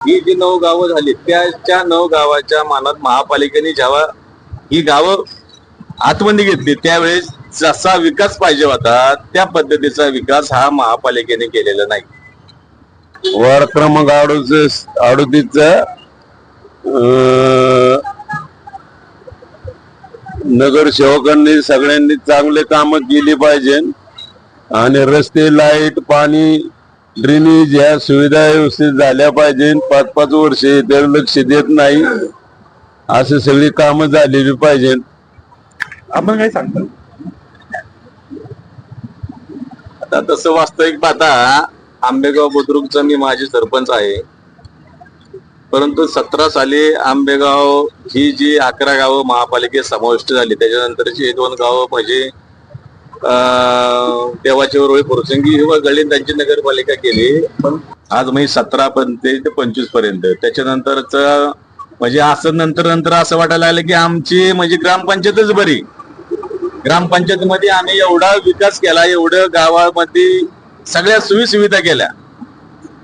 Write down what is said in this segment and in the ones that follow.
ही जी नऊ गावं झाली त्याच्या नऊ गावाच्या मानात महापालिकेने जेव्हा ही गावं आतमध्ये घेतली त्यावेळेस जसा विकास पाहिजे होता त्या पद्धतीचा विकास हा महापालिकेने केलेला नाही. वार्ड क्रमांक अडोतीस अडोतीस नगरसेवकांनी सगळ्यांनी चांगले काम केली पाहिजे. आणि रस्ते लाइट पाणी ड्रेनेज ह्या सुविधा व्यवस्थित झाल्या पाहिजे पाच पाच वर्षे तर लक्ष देत नाही असे सगळी कामं झालेली पाहिजे. आपण काय सांगता? आता तसं वास्तविक पाहता आंबेगाव बुद्रुकचा मी माझी सरपंच आहे. परंतु सतरा साली आंबेगाव ही जी अकरा गावं महापालिकेत समाविष्ट झाली त्याच्यानंतरची हे दोन गावं म्हणजे देवाची वरवळी प्रसंगी किंवा गळी त्यांची नगरपालिका केली. पण आज म्हणजे सतरा पर्यंत ते पंचवीसपर्यंत. त्याच्यानंतरच म्हणजे असं नंतर नंतर असं वाटायला लागलं की आमची म्हणजे ग्रामपंचायतच बरी. ग्रामपंचायतीमध्ये आम्ही एवढा विकास केला एवढं गावामध्ये सगळ्या सोयी सुविधा केल्या.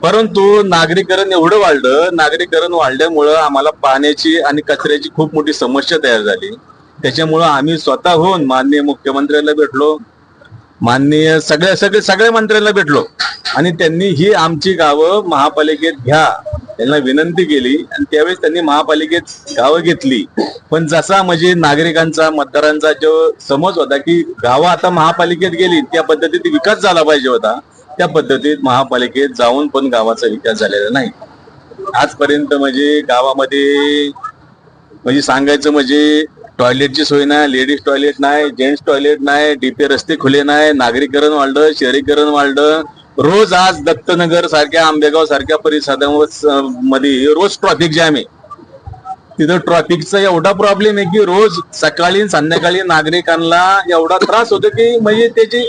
परंतु नागरीकरण एवढं वाढलं नागरीकरण वाढल्यामुळं आम्हाला पाण्याची आणि कचऱ्याची खूप मोठी समस्या तयार झाली. त्याच्यामुळं आम्ही स्वतःहून माननीय मुख्यमंत्र्याला भेटलो. माननीय सगळ्या सगळे सगळ्या मंत्र्यांना भेटलो. आणि त्यांनी ही आमची गावं महापालिकेत घ्या. त्यांना विनंती केली आणि त्यावेळेस त्यांनी महापालिकेत गावं घेतली. पण जसा म्हणजे नागरिकांचा मतदारांचा जो समज होता की गावं आता महापालिकेत गेली त्या पद्धतीत विकास झाला पाहिजे होता. त्या पद्धतीत महापालिकेत जाऊन पण गावाचा विकास झालेला नाही. आजपर्यंत म्हणजे गावामध्ये म्हणजे सांगायचं म्हणजे टॉयलेटची सोय नाही लेडीज टॉयलेट नाही जेंट्स टॉयलेट नाही डीपे रस्ते खुले नाही नागरीकरण वाढलं शहरीकरण वाढलं. रोज आज दत्तनगर सारख्या आंबेगाव सारख्या परिसरामध्ये रोज ट्रॉफिक जॅम आहे. तिथं ट्रॉफिकचा एवढा प्रॉब्लेम आहे की रोज सकाळी संध्याकाळी नागरिकांना एवढा त्रास होतो की म्हणजे त्याची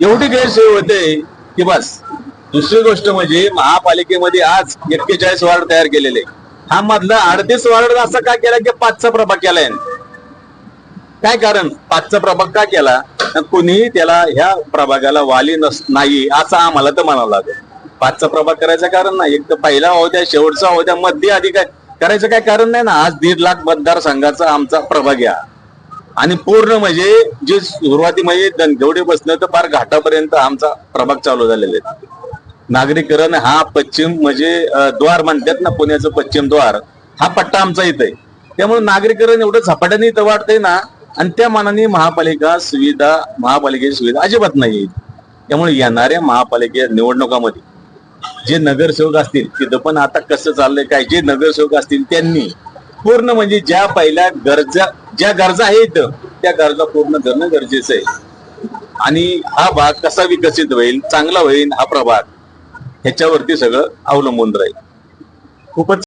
एवढी गैरसोय होते की बस. दुसरी गोष्ट म्हणजे महापालिकेमध्ये आज एक्केचाळीस वार्ड तयार केलेले. हा मधला अडतीस वार्ड असा का केला की पाचचा प्रभाग केलाय? काय कारण? पाचचा प्रभाग का केला? कुणीही त्याला ह्या प्रभागाला वाली नस नाही असं आम्हाला तर म्हणावं लागेल. पाचचा प्रभाग करायचं कारण नाही. एक तर पहिला होत्या शेवटचा होत्या मध्ये आधी काय करायचं काय कारण नाही ना? आज दीड लाख मतदारसंघाचा आमचा प्रभाग या. आणि पूर्ण म्हणजे जे सुरुवाती म्हणजे दनगवडे बसणं तर फार घाटापर्यंत आमचा प्रभाग चालू झालेला आहे. नागरीकरण हा पश्चिम म्हणजे द्वार म्हणतात ना पुण्याचं पश्चिम द्वार. हा पट्टा आमचा इथं. आहे त्यामुळे नागरीकरण एवढं झपाट्याने इथं वाढतंय ना आणि त्या मानाने महापालिका सुविधा महापालिकेची सुविधा अजिबात नाही त्यामुळे येणाऱ्या महापालिके निवडणुकामध्ये जे नगरसेवक असतील तिथं पण आता कसं चाललंय काय जे नगरसेवक असतील त्यांनी पूर्ण म्हणजे ज्या पहिल्या गरजा ज्या गरजा आहेत त्या गरजा पूर्ण करणं गरजेचं आहे. आणि हा भाग कसा विकसित होईल चांगला होईल हा प्रभाग ह्याच्यावरती सगळं अवलंबून राहील. खूपच